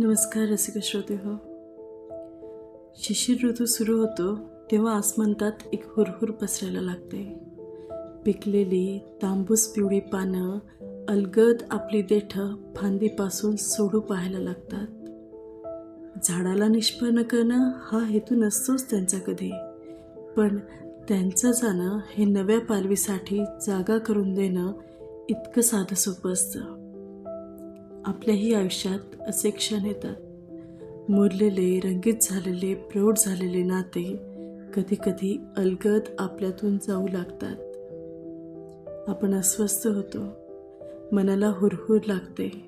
नमस्कार रसिक श्रोते हो? शिशिर ऋतू सुरू होतो तेव्हा आसमंतात एक हुरहुर पसरायला लागते. पिकलेली तांबूस पिवळी पानं अलगद आपली देठं फांदीपासून सोडू पाहायला लागतात. झाडाला निष्पन्न करणं हा हेतू नसतोच त्यांचा कधी. पण त्यांचं जाणं हे नव्या पालवीसाठी जागा करून देणं इतकं साधं सोपं असतं. आपल्याही आयुष्यात असे क्षण येतात. मुरलेले रंगीत झालेले प्रौढ झालेले नाते कधीकधी अलगद आपल्यातून जाऊ लागतात. आपण अस्वस्थ होतो. मनाला हुरहुर लागते.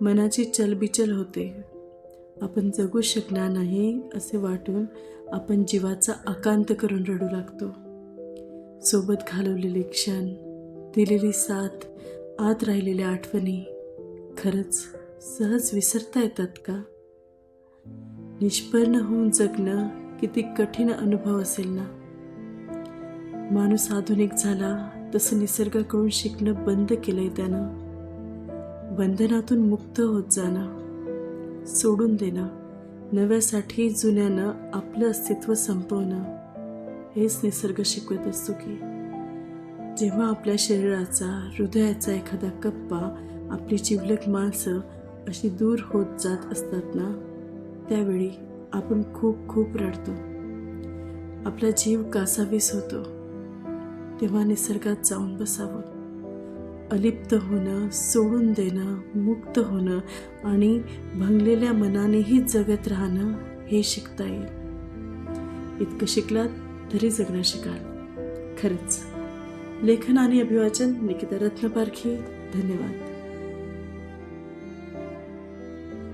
मनाची चलबिचल होते. आपण जगू शकणार नाही असे वाटून आपण जीवाचा आकांत करून रडू लागतो. सोबत घालवलेले क्षण दिलेली साथ आत राहिलेल्या आठवणी खरंच सहज विसरता येतात का? निष्पन्न होऊन जगणं किती कठीण अनुभव असेल ना? माणूस आधुनिक झाला तसं निसर्गाकडून शिकणं बंद केलंय त्यानं. बंधनातून मुक्त होत जाणं सोडून देणं नव्यासाठी जुन्यानं आपलं अस्तित्व संपवणं हेच निसर्ग शिकवत असतो की जेव्हा आपल्या शरीराचा हृदयाचा एखादा कप्पा आपली जिवलक माणसं अशी दूर होत जात असतात ना त्यावेळी आपण खूप खूप रडतो. आपला जीव कासावीस होतो. तेव्हा निसर्गात जाऊन बसावं. अलिप्त होणं सोडून देणं मुक्त होणं आणि भंगलेल्या मनानेही जगत राहणं हे शिकता येईल. इतकं शिकलात तरी जगणं शिकाल. खरंच. लेखन आणि अभिवाचन निकिता रत्नपारखी. धन्यवाद.